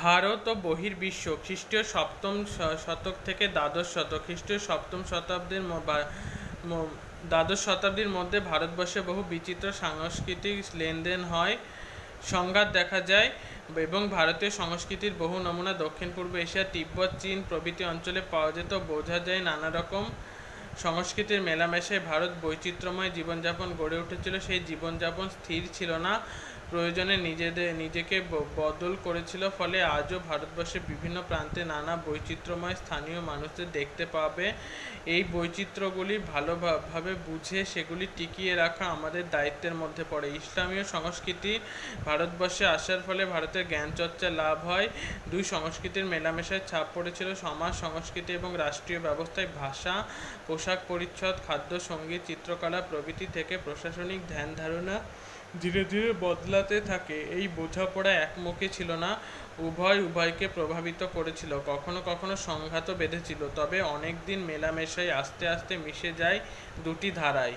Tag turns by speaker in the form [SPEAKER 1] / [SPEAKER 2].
[SPEAKER 1] ভারত ও বহির্বিশ্ব খ্রিস্টীয় সপ্তম শতক থেকে দ্বাদশ শতক, খ্রিস্টীয় সপ্তম শতাব্দীর দ্বাদশ শতাব্দীর মধ্যে ভারতবর্ষে বহু বিচিত্র সাংস্কৃতিক লেনদেন হয়। সংঘাত দেখা যায় এবং ভারতীয় সংস্কৃতির বহু নমুনা দক্ষিণ পূর্ব এশিয়া, তিব্বত, চীন প্রভৃতি অঞ্চলে পাওয়া যেত। বোঝা যায় নানা রকম সংস্কৃতির মেলামেশায় ভারত বৈচিত্র্যময় জীবনযাপন গড়ে উঠেছিল, সেই জীবনযাপন স্থির ছিল না। প্রয়োজনে নিজেদের, নিজেকে বদল করেছিল, ফলে আজও ভারতবর্ষের বিভিন্ন প্রান্তে নানা বৈচিত্র্যময় স্থানীয় মানুষদের দেখতে পাবে। এই বৈচিত্র্যগুলি ভালোভাবে বুঝে সেগুলি টিকিয়ে রাখা আমাদের দায়িত্বের মধ্যে পড়ে। ইসলামীয় সংস্কৃতি ভারতবর্ষে আসার ফলে ভারতের জ্ঞানচর্চা লাভ হয়। দুই সংস্কৃতির মেলামেশায় ছাপ পড়েছিল, সমাজ সংস্কৃতি এবং রাষ্ট্রীয় ব্যবস্থায় ভাষা পোশাক পরিচ্ছদ, খাদ্য, সংগীত, চিত্রকলা প্রভৃতি থেকে প্রশাসনিক ধ্যান ধারণা ধীরে ধীরে বদলাতে থাকে। এই বোঝাপড়া একমুখী ছিল না, উভয় উভয়কে প্রভাবিত করেছিল, কখনো কখনো সংঘাতও বেঁধেছিল। তবে অনেক দিন মেলামেশায় আস্তে আস্তে মিশে যায় দুটি ধারায়।